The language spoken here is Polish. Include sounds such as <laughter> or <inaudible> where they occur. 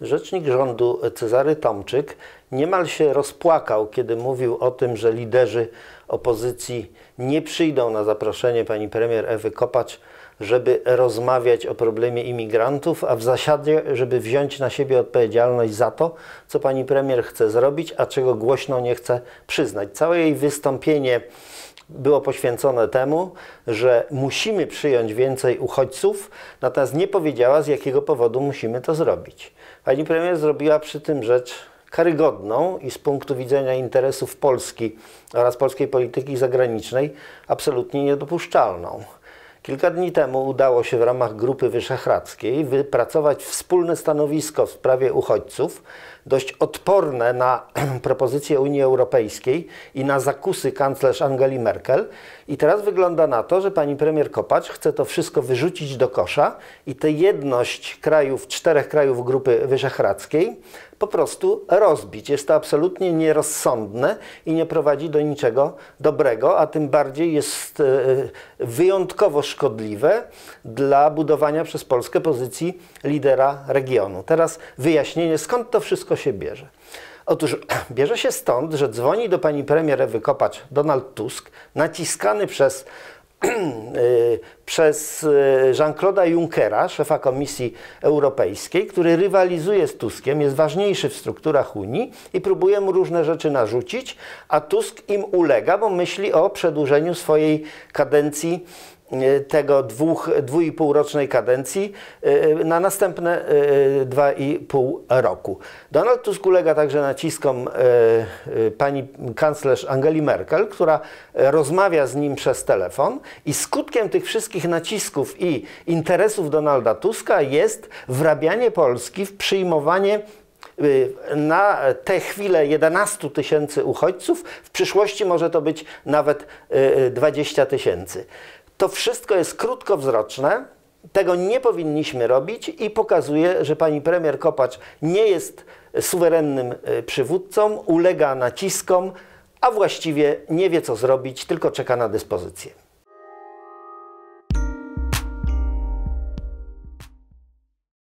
Rzecznik rządu Cezary Tomczyk niemal się rozpłakał, kiedy mówił o tym, że liderzy opozycji nie przyjdą na zaproszenie pani premier Ewy Kopacz, żeby rozmawiać o problemie imigrantów, a w zasadzie, żeby wziąć na siebie odpowiedzialność za to, co pani premier chce zrobić, a czego głośno nie chce przyznać. Całe jej wystąpienie było poświęcone temu, że musimy przyjąć więcej uchodźców, natomiast nie powiedziała, z jakiego powodu musimy to zrobić. Pani premier zrobiła przy tym rzecz karygodną i z punktu widzenia interesów Polski oraz polskiej polityki zagranicznej absolutnie niedopuszczalną. Kilka dni temu udało się w ramach Grupy Wyszehradzkiej wypracować wspólne stanowisko w sprawie uchodźców, dość odporne na <clears throat> propozycje Unii Europejskiej i na zakusy kanclerz Angeli Merkel. I teraz wygląda na to, że pani premier Kopacz chce to wszystko wyrzucić do kosza i tę jedność krajów, czterech krajów Grupy Wyszehradzkiej po prostu rozbić. Jest to absolutnie nierozsądne i nie prowadzi do niczego dobrego, a tym bardziej jest e, wyjątkowo szkodliwe dla budowania przez Polskę pozycji lidera regionu. Teraz wyjaśnienie, skąd to wszystko się bierze. Otóż <clears throat> bierze się stąd, że dzwoni do pani premier Ewy Kopacz Donald Tusk, naciskany przez <clears throat> przez y, Jean-Claude'a Junckera, szefa Komisji Europejskiej, który rywalizuje z Tuskiem, jest ważniejszy w strukturach Unii i próbuje mu różne rzeczy narzucić, a Tusk im ulega, bo myśli o przedłużeniu swojej kadencji y, tego dwóch, dwu i pół rocznej kadencji y, na następne dwa i pół roku. Donald Tusk ulega także naciskom pani kanclerz Angeli Merkel, która rozmawia z nim przez telefon i skutkiem tych wszystkich nacisków i interesów Donalda Tuska jest wrabianie Polski w przyjmowanie na tę chwilę 11 tysięcy uchodźców, w przyszłości może to być nawet 20 y, tysięcy. To wszystko jest krótkowzroczne, tego nie powinniśmy robić i pokazuje, że pani premier Kopacz nie jest suwerennym y, przywódcą, ulega naciskom, a właściwie nie wie co zrobić, tylko czeka na dyspozycję.